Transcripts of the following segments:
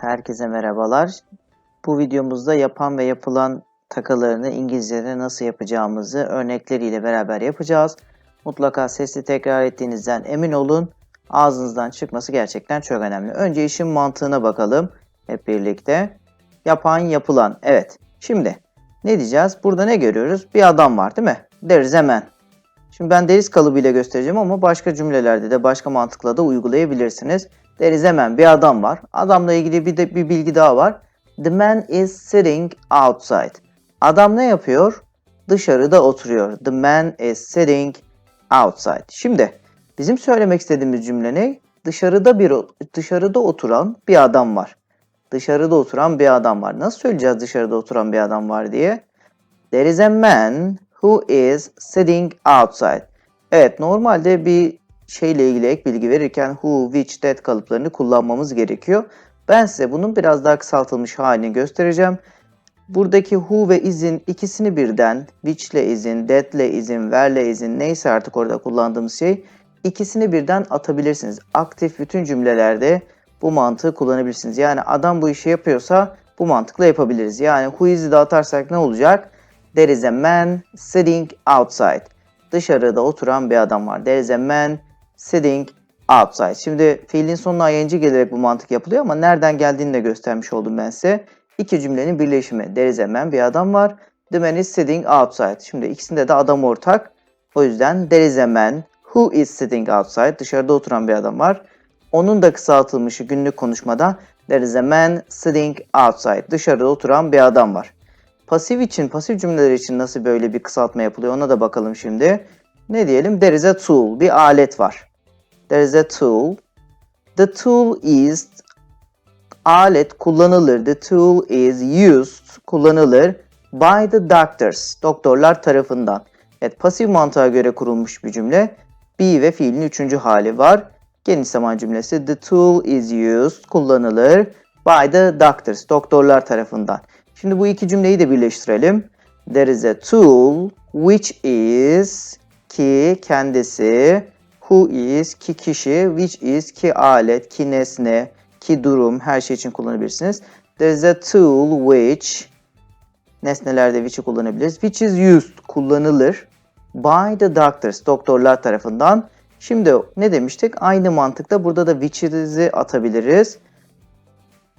Herkese merhabalar. Bu videomuzda yapan ve yapılan takılarını İngilizce'de nasıl yapacağımızı örnekleriyle beraber yapacağız. Mutlaka sesli tekrar ettiğinizden emin olun. Ağzınızdan çıkması gerçekten çok önemli. Önce işin mantığına bakalım hep birlikte. Yapan, yapılan. Evet. Şimdi ne diyeceğiz? Burada ne görüyoruz? Bir adam var değil mi? Deriz hemen. Şimdi ben deriz kalıbıyla göstereceğim ama başka cümlelerde de başka mantıkla da uygulayabilirsiniz. Deriz hemen bir adam var. Adamla ilgili bir de bir bilgi daha var. The man is sitting outside. Adam ne yapıyor? Dışarıda oturuyor. The man is sitting outside. Şimdi bizim söylemek istediğimiz cümle ne? Dışarıda bir dışarıda oturan bir adam var. Dışarıda oturan bir adam var. Nasıl söyleyeceğiz dışarıda oturan bir adam var diye? There is a man who is sitting outside. Evet normalde bir şeyle ilgili ek bilgi verirken who, which, that kalıplarını kullanmamız gerekiyor. Ben size bunun biraz daha kısaltılmış halini göstereceğim. Buradaki who ve izin ikisini birden which ile izin, that ile izin, where ile izin neyse artık orada kullandığımız şey ikisini birden atabilirsiniz. Aktif bütün cümlelerde bu mantığı kullanabilirsiniz. Yani adam bu işi yapıyorsa bu mantıkla yapabiliriz. Yani who is'i de atarsak ne olacak? There is a man sitting outside. Dışarıda oturan bir adam var. There is a man sitting outside. Şimdi fiilin sonuna ing gelerek bu mantık yapılıyor ama nereden geldiğini de göstermiş oldum ben size. İki cümlenin birleşimi. There is a man bir adam var. The man is sitting outside. Şimdi ikisinde de adam ortak. O yüzden there is a man who is sitting outside. Dışarıda oturan bir adam var. Onun da kısaltılmışı günlük konuşmada there is a man sitting outside. Dışarıda oturan bir adam var. Pasif için, pasif cümleler için nasıl böyle bir kısaltma yapılıyor ona da bakalım şimdi. Ne diyelim? There is a tool. Bir alet var. There is a tool. The tool is alet kullanılır. The tool is used kullanılır by the doctors. Doktorlar tarafından. Evet pasif mantığa göre kurulmuş bir cümle. Be ve fiilin üçüncü hali var. Geniş zaman cümlesi the tool is used kullanılır by the doctors. Doktorlar tarafından. Şimdi bu iki cümleyi de birleştirelim. There is a tool which is ki kendisi who is ki kişi which is ki alet ki nesne ki durum her şey için kullanabilirsiniz. There is a tool which nesnelerde which'i kullanabiliriz. Which is used kullanılır by the doctors doktorlar tarafından. Şimdi ne demiştik? Aynı mantıkta burada da which'izi atabiliriz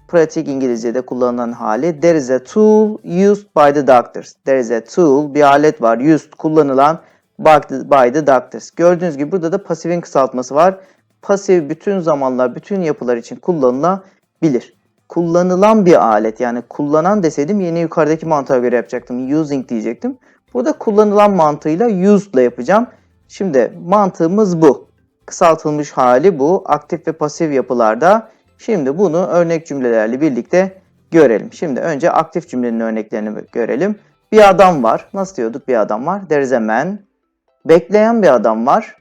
pratik İngilizce'de kullanılan hali there is a tool used by the doctors. There is a tool, bir alet var, used, kullanılan by the doctors. Gördüğünüz gibi burada da pasifin kısaltması var. Pasif bütün zamanlar, bütün yapılar için kullanılabilir. Kullanılan bir alet yani kullanan deseydim yine yukarıdaki mantığa göre yapacaktım. Using diyecektim. Burada kullanılan mantığıyla used ile yapacağım. Şimdi mantığımız bu. Kısaltılmış hali bu. Aktif ve pasif yapılarda Şimdi bunu örnek cümlelerle birlikte görelim. Şimdi önce aktif cümlenin örneklerini görelim. Bir adam var. Nasıl diyorduk bir adam var? There is a man. Bekleyen bir adam var.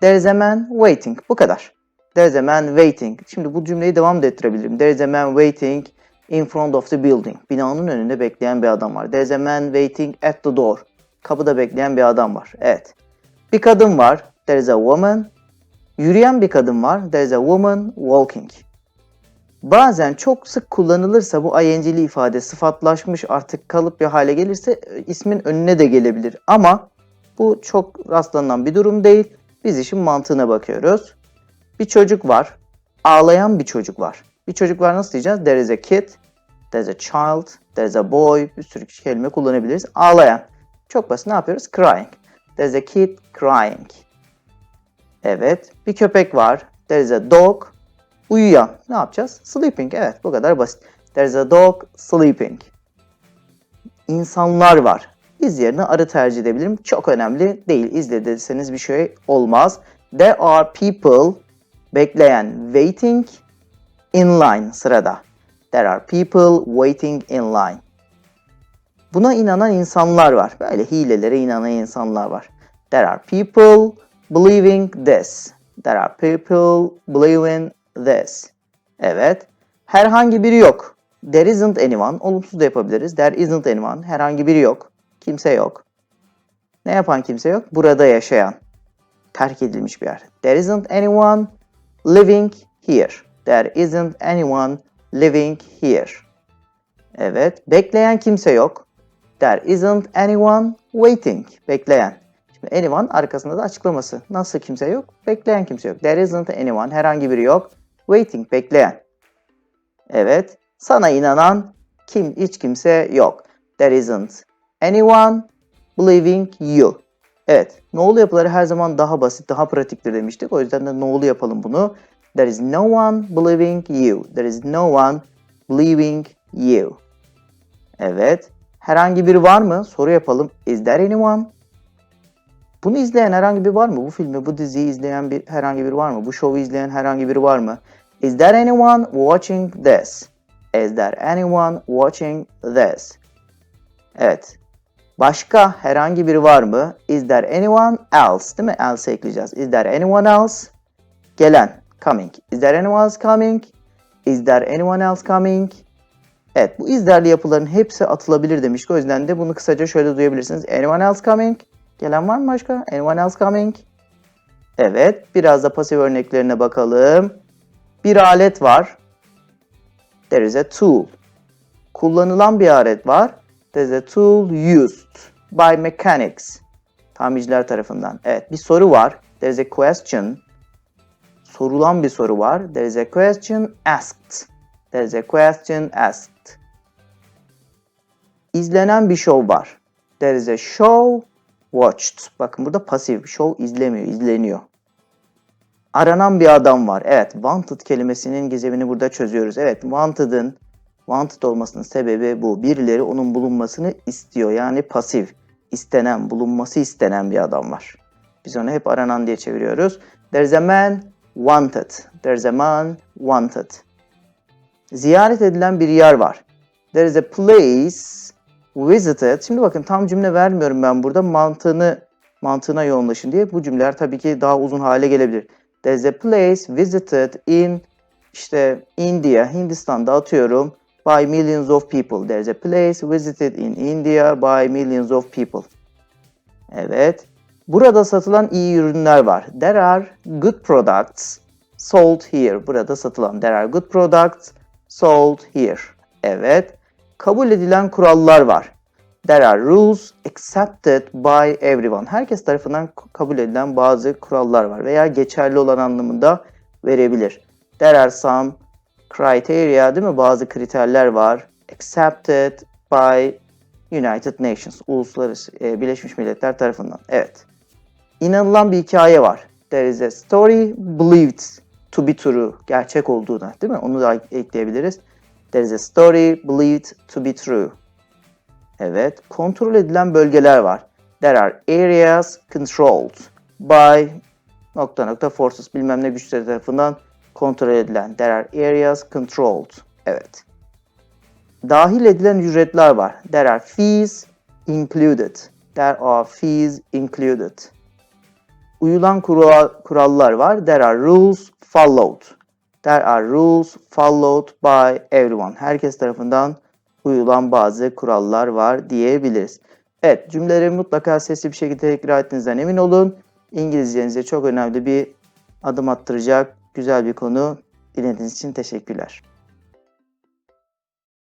There is a man waiting. Bu kadar. There is a man waiting. Şimdi bu cümleyi devam da ettirebilirim. There is a man waiting in front of the building. Binanın önünde bekleyen bir adam var. There is a man waiting at the door. Kapıda bekleyen bir adam var. Evet. Bir kadın var. There is a woman. Yürüyen bir kadın var. There is a woman walking. Bazen çok sık kullanılırsa bu ing'li ifade sıfatlaşmış artık kalıp bir hale gelirse e, ismin önüne de gelebilir. Ama bu çok rastlanan bir durum değil. Biz işin mantığına bakıyoruz. Bir çocuk var. Ağlayan bir çocuk var. Bir çocuk var nasıl diyeceğiz? There is a kid, there is a child, there is a boy. Bir sürü kelime kullanabiliriz. Ağlayan. Çok basit ne yapıyoruz? Crying. There is a kid crying. Evet. Bir köpek var. There is a dog. Uyuyan. Ne yapacağız? Sleeping. Evet bu kadar basit. There's a dog sleeping. İnsanlar var. İz yerine arı tercih edebilirim. Çok önemli değil. İzle deseniz bir şey olmaz. There are people bekleyen waiting in line sırada. There are people waiting in line. Buna inanan insanlar var. Böyle hilelere inanan insanlar var. There are people believing this. There are people believing this. Evet. Herhangi biri yok. There isn't anyone. Olumsuz da yapabiliriz. There isn't anyone. Herhangi biri yok. Kimse yok. Ne yapan kimse yok? Burada yaşayan. Terk edilmiş bir yer. There isn't anyone living here. There isn't anyone living here. Evet. Bekleyen kimse yok. There isn't anyone waiting. Bekleyen. Şimdi anyone arkasında da açıklaması. Nasıl kimse yok? Bekleyen kimse yok. There isn't anyone. Herhangi biri yok. Waiting. Bekleyen. Evet. Sana inanan kim hiç kimse yok. There isn't anyone believing you. Evet. No'lu yapıları her zaman daha basit, daha pratiktir demiştik. O yüzden de no'lu yapalım bunu. There is no one believing you. There is no one believing you. Evet. Herhangi biri var mı? Soru yapalım. Is there anyone? Bunu izleyen herhangi biri var mı? Bu filmi, bu diziyi izleyen bir herhangi biri var mı? Bu şovu izleyen herhangi biri var mı? Is there anyone watching this? Is there anyone watching this? Evet. Başka herhangi biri var mı? Is there anyone else? Değil mi? Else ekleyeceğiz. Is there anyone else? Gelen. Coming. Is there anyone else coming? Is there anyone else coming? Evet bu izlerli yapıların hepsi atılabilir demiştik. O yüzden de bunu kısaca şöyle duyabilirsiniz. Anyone else coming? Gelen var mı başka? Anyone else coming? Evet. Biraz da pasif örneklerine bakalım. Bir alet var. There is a tool. Kullanılan bir alet var. İs a tool used by mechanics. Tamirciler tarafından. Evet bir soru var. There is a question. Sorulan bir soru var. There is a question asked. There is a question asked. İzlenen bir show var. There is a show watched. Bakın burada pasif. Show izlemiyor, izleniyor. Aranan bir adam var. Evet, wanted kelimesinin gizemini burada çözüyoruz. Evet, wanted'ın wanted olmasının sebebi bu. Birileri onun bulunmasını istiyor. Yani pasif, istenen, bulunması istenen bir adam var. Biz onu hep aranan diye çeviriyoruz. There's a man wanted. There's a man wanted. Ziyaret edilen bir yer var. There is a place visited. Şimdi bakın tam cümle vermiyorum ben burada. Mantığını mantığına yoğunlaşın diye. Bu cümleler tabii ki daha uzun hale gelebilir. There is a place visited in işte India, Hindistan'da atıyorum by millions of people. There is a place visited in India by millions of people. Evet. Burada satılan iyi ürünler var. There are good products sold here. Burada satılan there are good products sold here. Evet. Kabul edilen kurallar var. There are rules accepted by everyone. Herkes tarafından kabul edilen bazı kurallar var veya geçerli olan anlamında verebilir. There are some criteria değil mi? Bazı kriterler var. Accepted by United Nations. Uluslararası e, Birleşmiş Milletler tarafından. Evet. İnanılan bir hikaye var. There is a story believed to be true. Gerçek olduğuna değil mi? Onu da ekleyebiliriz. There is a story believed to be true. Evet. Kontrol edilen bölgeler var. There are areas controlled by nokta nokta forces bilmem ne güçleri tarafından kontrol edilen. There are areas controlled. Evet. Dahil edilen ücretler var. There are fees included. There are fees included. Uyulan kural, kurallar var. There are rules followed. There are rules followed by everyone. Herkes tarafından uyulan bazı kurallar var diyebiliriz. Evet cümleleri mutlaka sesli bir şekilde tekrar ettiğinizden emin olun. İngilizcenize çok önemli bir adım attıracak güzel bir konu. Dinlediğiniz için teşekkürler.